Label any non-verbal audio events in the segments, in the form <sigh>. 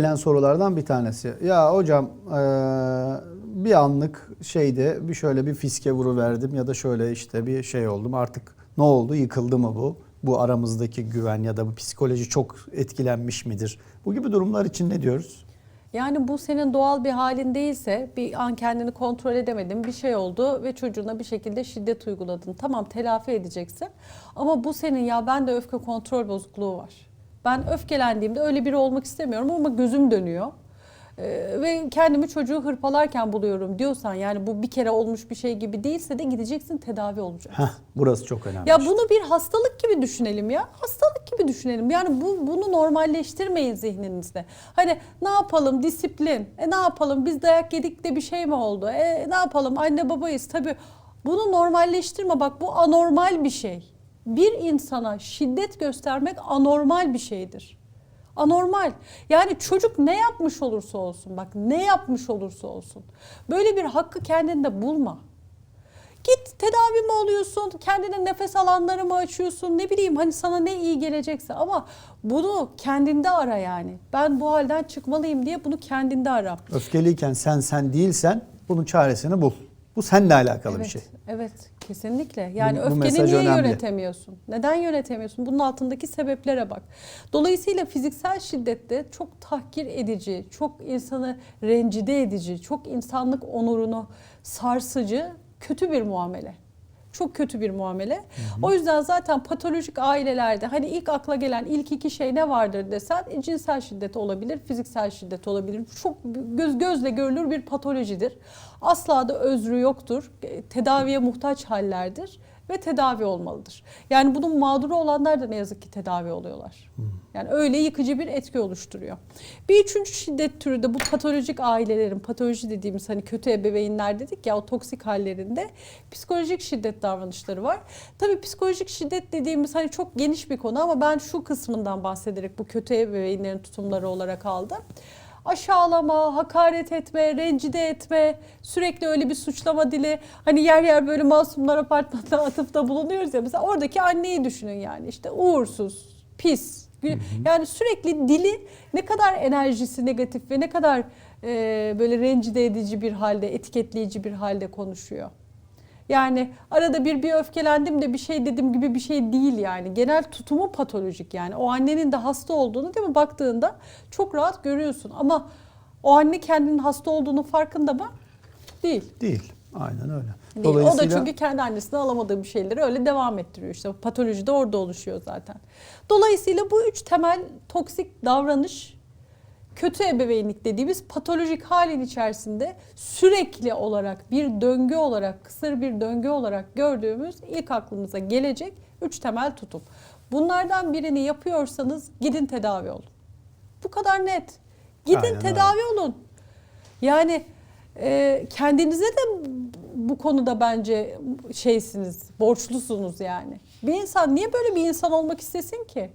gelen sorulardan bir tanesi. Ya hocam eee, bir anlık şeyde bir şöyle bir fiske vuru verdim ya da şöyle işte bir şey oldum. Artık ne oldu? Yıkıldı mı bu? Bu aramızdaki güven ya da bu psikoloji çok etkilenmiş midir? Bu gibi durumlar için ne diyoruz? Yani bu senin doğal bir halin değilse bir an kendini kontrol edemedin bir şey oldu ve çocuğuna bir şekilde şiddet uyguladın. Tamam telafi edeceksin ama bu senin ya ben de öfke kontrol bozukluğu var. Ben öfkelendiğimde öyle biri olmak istemiyorum ama gözüm dönüyor. Ee, ve kendimi çocuğu hırpalarken buluyorum diyorsan yani bu bir kere olmuş bir şey gibi değilse de gideceksin tedavi olacak. Heh, burası çok önemli. Ya bunu bir hastalık gibi düşünelim ya. Hastalık gibi düşünelim. Yani bu bunu normalleştirmeyin zihninizde. Hani ne yapalım disiplin. E ne yapalım biz dayak yedik de bir şey mi oldu? E ne yapalım anne babayız tabii. Bunu normalleştirme bak bu anormal bir şey. Bir insana şiddet göstermek anormal bir şeydir. Anormal. Yani çocuk ne yapmış olursa olsun bak ne yapmış olursa olsun. Böyle bir hakkı kendinde bulma. Git tedavi mi oluyorsun? Kendine nefes alanları mı açıyorsun? Ne bileyim hani sana ne iyi gelecekse ama bunu kendinde ara yani. Ben bu halden çıkmalıyım diye bunu kendinde ara. Öfkeliyken sen sen değilsen bunun çaresini bul. Bu seninle alakalı evet, bir şey. Evet, kesinlikle. Yani Bu- bu öfkeni niye önemli. yönetemiyorsun? Neden yönetemiyorsun? Bunun altındaki sebeplere bak. Dolayısıyla fiziksel şiddette çok tahkir edici, çok insanı rencide edici, çok insanlık onurunu sarsıcı, kötü bir muamele. Çok kötü bir muamele. O yüzden zaten patolojik ailelerde hani ilk akla gelen ilk iki şey ne vardır desen e, cinsel şiddet olabilir, fiziksel şiddet olabilir. Çok göz gözle görülür bir patolojidir. Asla da özrü yoktur. E, Tedaviye muhtaç hallerdir ve tedavi olmalıdır. Yani bunun mağduru olanlar da ne yazık ki tedavi oluyorlar. Yani öyle yıkıcı bir etki oluşturuyor. Bir üçüncü şiddet türü de bu patolojik ailelerin, patoloji dediğimiz hani kötü ebeveynler dedik ya o toksik hallerinde psikolojik şiddet davranışları var. Tabii psikolojik şiddet dediğimiz hani çok geniş bir konu ama ben şu kısmından bahsederek bu kötü ebeveynlerin tutumları olarak aldım aşağılama, hakaret etme, rencide etme, sürekli öyle bir suçlama dili. Hani yer yer böyle masumlar apartmanına <laughs> atıfta bulunuyoruz ya. Mesela oradaki anneyi düşünün yani işte uğursuz, pis. Yani sürekli dili ne kadar enerjisi negatif ve ne kadar e, böyle rencide edici bir halde, etiketleyici bir halde konuşuyor. Yani arada bir bir öfkelendim de bir şey dedim gibi bir şey değil yani. Genel tutumu patolojik yani. O annenin de hasta olduğunu değil mi baktığında çok rahat görüyorsun. Ama o anne kendinin hasta olduğunu farkında mı? Değil. Değil. Aynen öyle. Değil. O da çünkü kendi annesinden alamadığı bir şeyleri öyle devam ettiriyor işte. Patoloji de orada oluşuyor zaten. Dolayısıyla bu üç temel toksik davranış kötü ebeveynlik dediğimiz patolojik halin içerisinde sürekli olarak bir döngü olarak, kısır bir döngü olarak gördüğümüz ilk aklımıza gelecek üç temel tutum. Bunlardan birini yapıyorsanız gidin tedavi olun. Bu kadar net. Gidin Aynen öyle. tedavi olun. Yani e, kendinize de bu konuda bence şeysiniz, borçlusunuz yani. Bir insan niye böyle bir insan olmak istesin ki?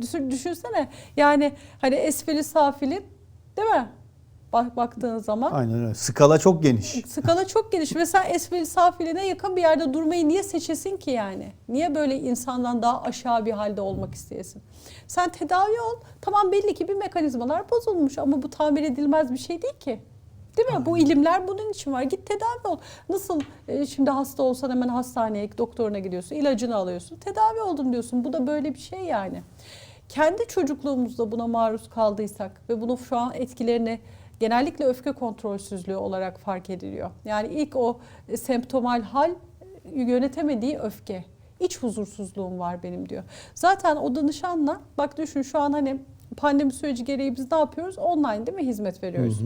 Düşün- Düşünsene yani hani esfili safili değil mi? Bak, baktığın zaman. Aynen öyle. Skala çok geniş. Skala çok geniş. Mesela esfili safiline yakın bir yerde durmayı niye seçesin ki yani? Niye böyle insandan daha aşağı bir halde olmak isteyesin? Sen tedavi ol. Tamam belli ki bir mekanizmalar bozulmuş ama bu tamir edilmez bir şey değil ki. Değil mi? Bu ilimler bunun için var. Git tedavi ol. Nasıl e, şimdi hasta olsan hemen hastaneye, doktoruna gidiyorsun, ilacını alıyorsun. Tedavi oldun diyorsun. Bu da böyle bir şey yani. Kendi çocukluğumuzda buna maruz kaldıysak ve bunu şu an etkilerini genellikle öfke kontrolsüzlüğü olarak fark ediliyor. Yani ilk o e, semptomal hal e, yönetemediği öfke. İç huzursuzluğum var benim diyor. Zaten o danışanla bak düşün şu an hani pandemi süreci gereği biz ne yapıyoruz? Online değil mi hizmet veriyoruz?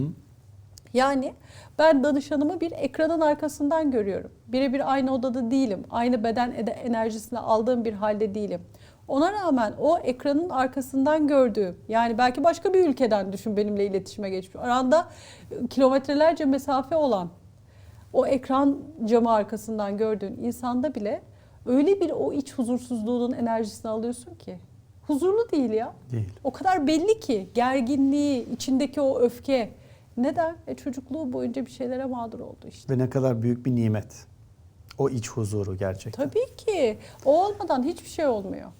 Yani ben danışanımı bir ekranın arkasından görüyorum. Birebir aynı odada değilim. Aynı beden ede- enerjisini aldığım bir halde değilim. Ona rağmen o ekranın arkasından gördüğüm, yani belki başka bir ülkeden düşün benimle iletişime geçmiş. Aranda e, kilometrelerce mesafe olan o ekran camı arkasından gördüğün insanda bile öyle bir o iç huzursuzluğunun enerjisini alıyorsun ki. Huzurlu değil ya. Değil. O kadar belli ki gerginliği, içindeki o öfke. Neden? E çocukluğu boyunca bir şeylere mağdur oldu işte. Ve ne kadar büyük bir nimet. O iç huzuru gerçekten. Tabii ki. O olmadan hiçbir şey olmuyor.